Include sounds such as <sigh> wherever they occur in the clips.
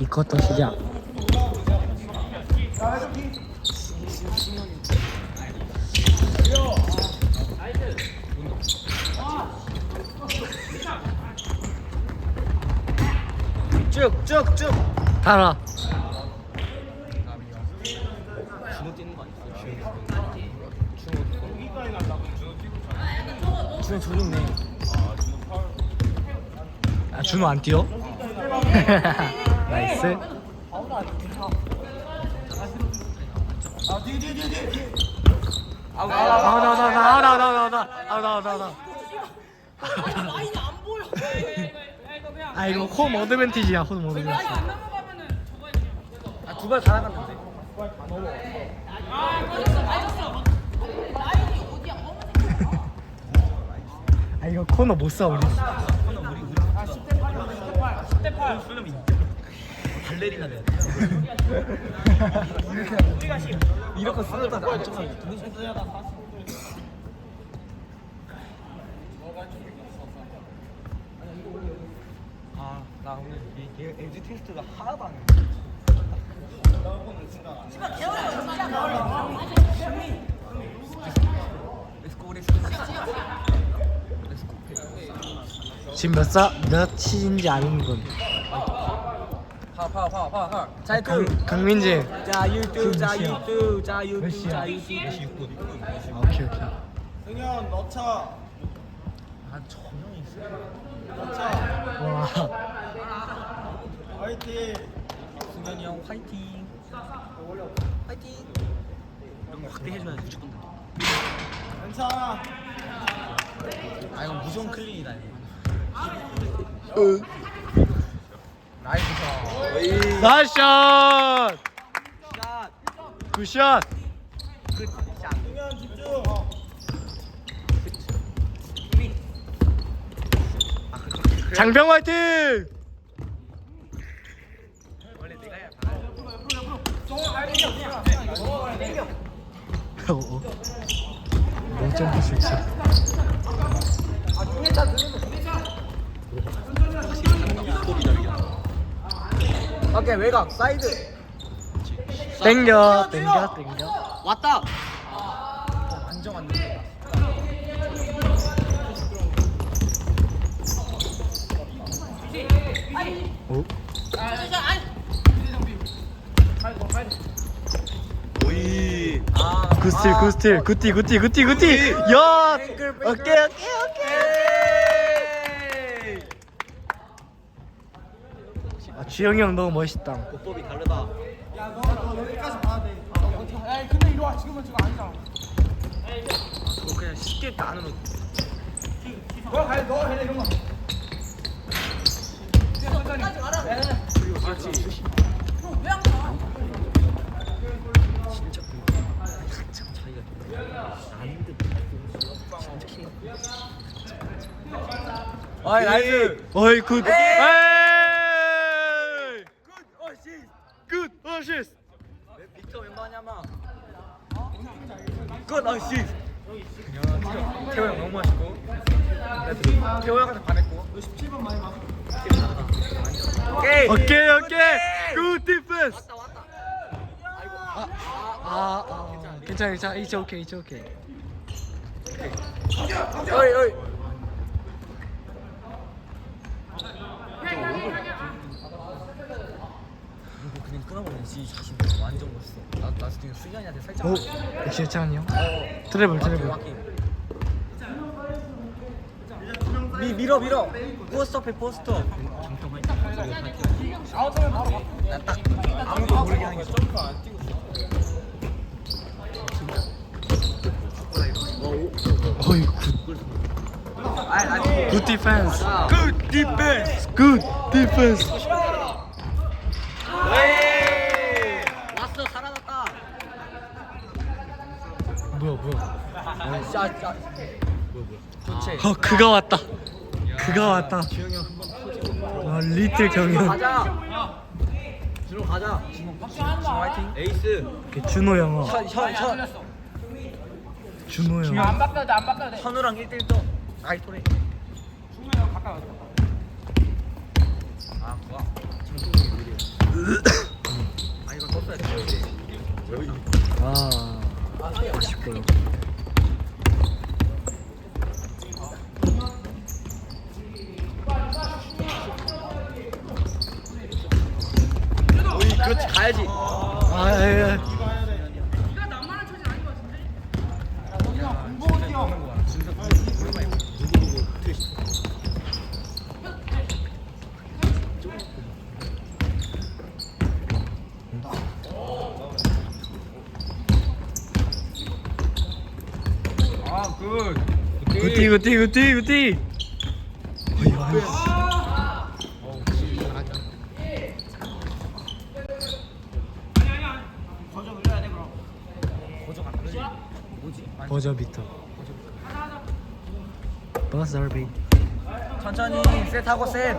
이 쿼터 시작. 쭉쭉쭉 달아. 준호 뛰는 거 아니야? 준호 저기 있네. 아 준호 안 뛰어? <laughs> 나이스. 아나나나나나나나나나나 아 이거 홈 어드밴티지야 홈 어드밴티지. 두발 다 나갔는데 아 이거 코너 못쏴 우리. 발레리나 돼 이렇게 쓰다 안쪽에 아나 오늘 이 LG 테스트가 하나도 안 해. 렛츠고 렛츠고 지금 몇 사, 몇 시인지 아는 분. 파파파파파. 자 유튜브 자 지금 몇 시야? 유튜브 자몇 유튜브? 자 유튜브 아, 오케이 오케이. 승현 넣자 아 전형이 있어 와. 화이팅 승현이 형 화이팅 화이팅 이런 거 확대해줘야 무조건 돼. 괜찮아 아 이건 무조건 클린이다 이거 나이스. 나이스 샷. 굿샷. 장병 화이팅! 못 점프 수 있어. 오케이 외곽 사이드 땡겨, 땡겨, 땡겨. 왔다 왔네 오? 오이 아 굿스틸, 굿스틸, 굿띠, 굿띠, 굿띠, 굿띠! 야! 오케이. 오케이, 오케이! 아, 주영이 형 너무 멋있다. 보법이 다르다. 야 너 너 여기까지 봐야 돼. 야, 근데 이리 와. 지금은 지금 아니잖아. 아 그거 그냥 쉽게 안으로 너 가야 너 해야 이런 거. 그리고 그렇지. 진짜 그 살짝 차이가 안돼 진짜 킹 아이 나이스 어이, 굿! 에이! 에이! 굿 어시스트! 빅터 왼반야마 굿 어시스트 태호 형 너무 맛있고 태호 형한테 반했고 너 17번 많이 맞아 오케이 오케이, 오케이! 굿 디펜스! 왔다 왔다 아, 아, 괜찮아, 괜찮아. 이제 오케이, 이제 오케이. 어이 어이 이거 그냥 끊어버리지 자신 완전 멋있어. 나, 나 지금 수현이한테 살짝 오, 역시 예찬이 형. 트래블, 트래블. 미, 밀어 밀어. 포스터 정통 화이팅 아웃하면 바로 나딱 아무도 모르게 하는 게 점프 안 뛰고 어이, 굿. 굿 디펜스. 굿 디펜스. 굿 디펜스. 뭐야 뭐야? 아니, 짜, 짜. 뭐야 뭐야? 좋지 어 그가 왔다. 그가 왔다. 아 리틀 경영. 가자. 준호 가자. 준호 파이팅. 에이스. 이렇게 준호 형아. 현현 준호 안 형 바꿔도 돼, 안 바꿔도 돼. 현우랑 1대1 도 아이 토레. 중간에 가까이 와서. 아 뭐야 장동민이 느려. 아 이거 떴어야 돼. 여기 아. 싶어요. 오이 그렇지 가야지. 아 굿. 굿띠, 굿띠, 굿띠, 굿띠. 버저 비터. 버저 비. 천천히 셋하고 셋.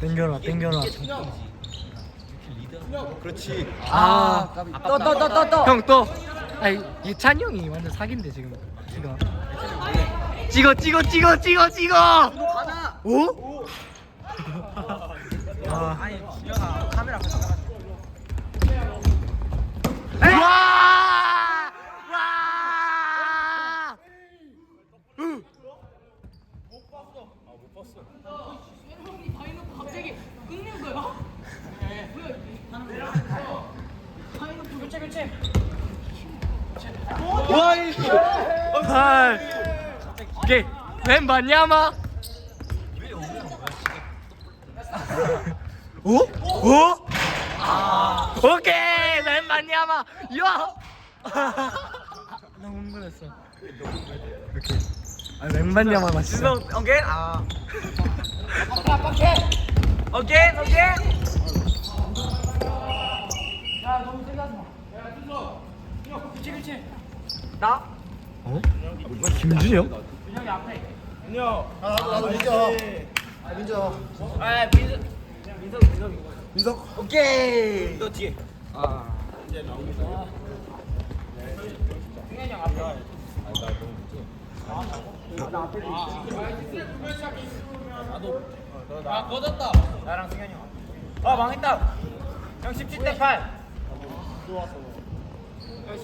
땡겨라, 땡겨라. 그렇지. 아, 또 또 또 또 또. 형 또. 아이, 예찬 형이 완전 사기인데 지금. 지금. 찍어, 찍어, 찍어, 찍어, 찍어. 오? 아. 아니 준영아 카메라 앞에가. 와! 와! 으. 갑자기 끊는 거야? 교체 교체. 와, 이. 아. 오케이. 웬 맞냐마? 오? 오? 아. 오케이. 웬 맞냐마? 야. 너무 흥분했어. 이렇게. 아, 웬 맞냐마 맞어. 준성 어게인 아. 어게인 어게인. 야 너무 세게 하지 마. 나. 어? 김준혁? 준영이 앞에. 아, 나도 민저. 아, 민저. 아 민석. 민석 민석. 민석. 오케이. 너 뒤에. 아. 승현이 형 앞에. 아 꺼졌다. 나랑 승현이 형. 아 망했다. 형 17대 8. 아 니야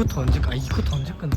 2쿼터 언제, 아, 2쿼터 언제 끝나?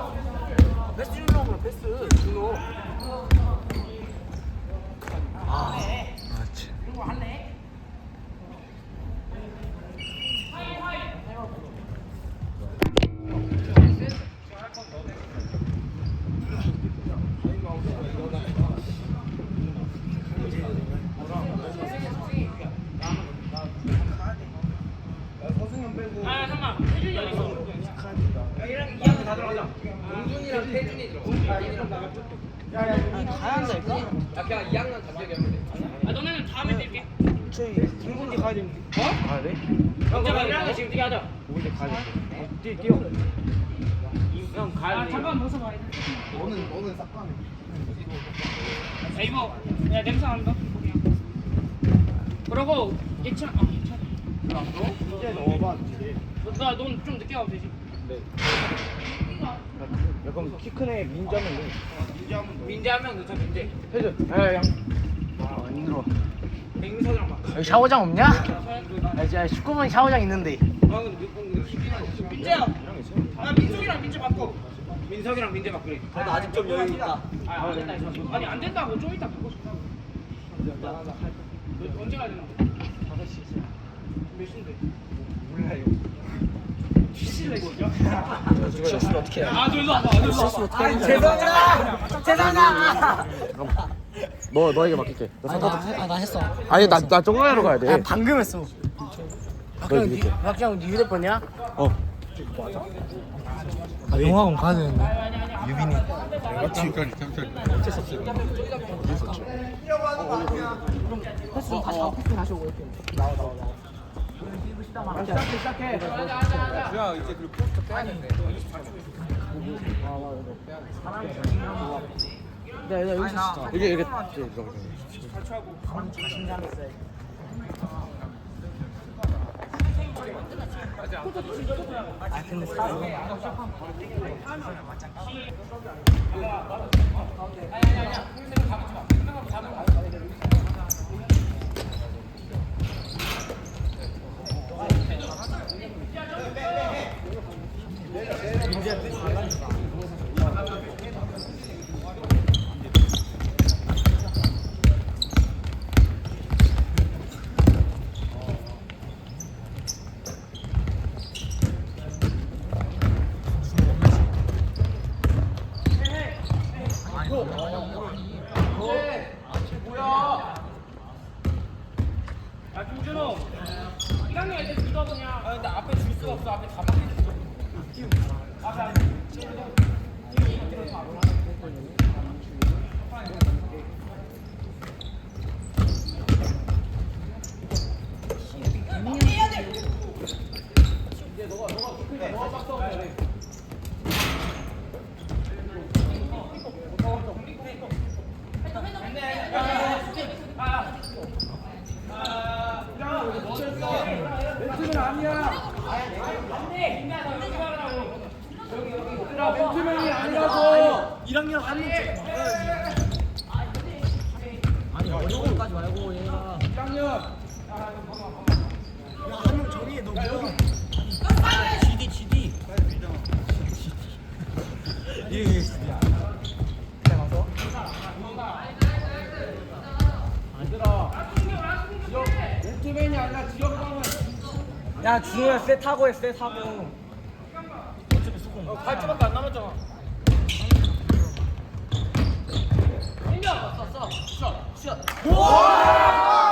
패스 주려고 그래 패스 준호 맞지. 아 잠깐만. 태준이 어디 있어? 얘랑 이학년 다 들어가자 용준이랑 태준이 들어가 이랑 나가 가야 한다니까? 야 그냥 2학년 다 기억하면 돼 아 너네는 다음에 뛸게. 저희 김군지 가야 되는데. 어? 가야 돼? 영재가 1학년 지금 뛰게 하자 우리 가야 돼. 뛰어 뛰어. 형 가야 아 돼. 잠깐 벗어봐 너는 너는 싹 가네. 야 이거 야 냄새 난다 그러고 예찬 아 예찬. 이제 넣어봐 이제. 나넌 좀 늦게 가도 되지. 야 그럼 키큰 애 민자면. 돼 민재 한 명 넣자 민재. 해줘. 야 야 아안 힘들어. 백민석이랑 막 여기 샤워장 없냐? 아 이제 축구만 샤워장 있는데. 아 민재야. 아 민석이랑 민재 바꿔. 민석이랑 민재 바꾸래. 나 아직 좀 여유 있다. 아 안 된다 이거 아니 안 된다고. 좀 이따 바꿔. 너 언제 가야 되는데? 5시 몇 시인데? 몰라요. 쉬 실수를 어떻게 해아 와봐 저기서 와봐 죄송합니다 죄송합니다 너 너에게 맡길게. 너 아나 아, 나 했어 아니 나나 정강하러 가야 돼. 야 방금 했어 박경 이렇게. 박경 네 휴대폰이야? 어. 아 영화관 가야 되는데 이게 이게 야 김준호 1학년 애들 믿어 그냥 아 근데 막혀 있어 앞에 앞에 멘트맨이 아니라고 1학년 한 번째 아니 어려운 거까지 말고 얘가 1학년 야한명 저리해 너 뭐야 GD GD 예 가서 멘트맨이 아니라 지역방은 야 준호야 쎄 타고 해쎄 타고. 어, 8초밖에 안 남았잖아 야, 너,